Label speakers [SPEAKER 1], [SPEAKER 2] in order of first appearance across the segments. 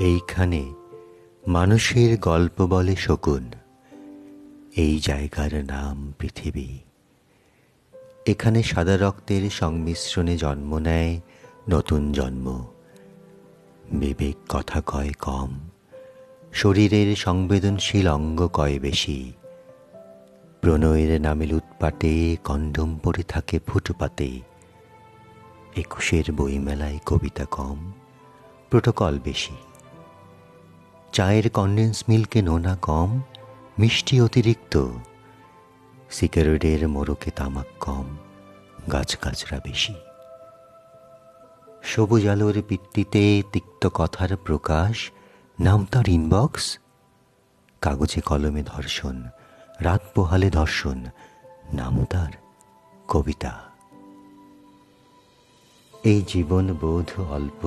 [SPEAKER 1] এইখানে মানুষের গল্প বলে শকুন। এই জায়গার নাম পৃথিবী। এখানে সাদা রক্তের সংমিশ্রণে জন্ম নেয় নতুন জন্ম। বিবেক কথা কয় কম, শরীরের সংবেদনশীল অঙ্গ কয় বেশি। প্রণয়ের নামে লুটপাটে কন্ডম পড়ে থাকে ফুটপাতে। একুশের বইমেলায় কবিতা কম, প্রোটোকল বেশি। চায়ের কন্ডেন্স মিল্কে নোনা কম মিষ্টি অতিরিক্ত। সিগারেটের মোড়কে তামাক কম গাছগাছরা বেশি। সবুজ আলোর ভিত্তিতে তিক্ত কথার প্রকাশ, নাম তার ইনবক্স কাগজে কলমে ধর্ষণ, রাত পোহালে ধর্ষণ, নাম তার কবিতা। এই জীবন বোধ অল্প,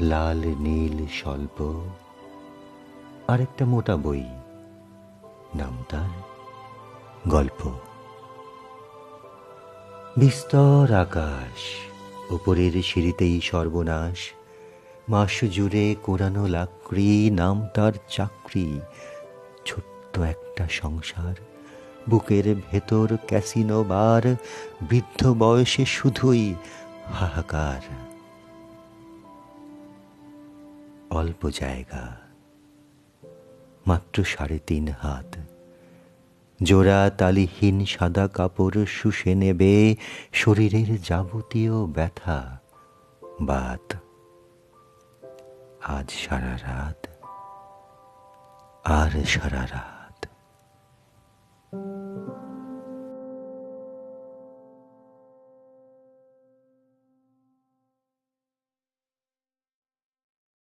[SPEAKER 1] লাল, নীল, স্বল্প। আরেকটা মোটা বই। নাম তার? গল্প। বিস্তর আকাশ উপরের সিঁড়িতেই সর্বনাশ। মাস জুড়ে কোরানো লাকড়ি, নাম তার চাকরি। ছোট্ট একটা সংসার, বুকের ভেতর ক্যাসিনো বার। বৃদ্ধ বয়সে শুধুই হাহাকার। অল্প জায়গা। মাত্র সাড়ে তিন হাত। জোড়া তালিহীন সাদা কাপড় শুষে নেবে শরীরের যাবতীয় ব্যথা, বাত। আজ সারা রাত, আর সারা রাত।